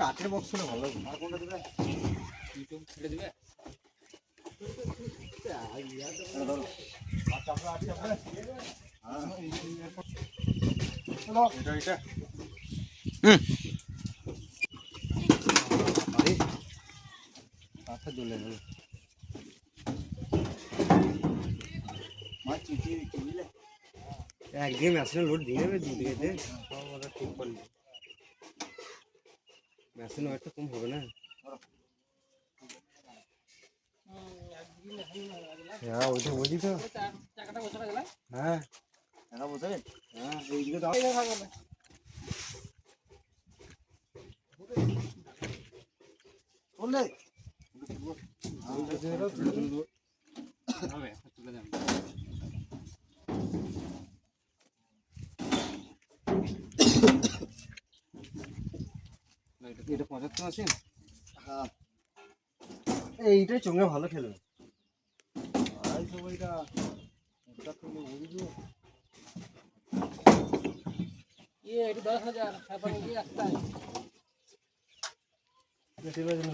কাঠের বক্স হলে ভালো আর কোনটা দিবে ছেড়ে দিবে এটা আচ্ছা আচ্ছা এটা আরে কাঠটা জ্বলে গেল। একদিকে মেশিনে লোড দিয়ে দুদিকে সব ওরা ঠিক করলি মেশিন ওয়েটটা কম হবে না। হ্যাঁ ওইটা বুঝি তো হ্যাঁ। টাকা বসাবেন হ্যাঁ এইদিকে দাও। বললে এটা পঁচাত্তর আছে হ্যাঁ এইটাই চোঙে ভালো খেলবে আই তো ওইটা ওটা তো বুঝিও ये एक दस हजार छप्पन की रखता है বেশি বাজে না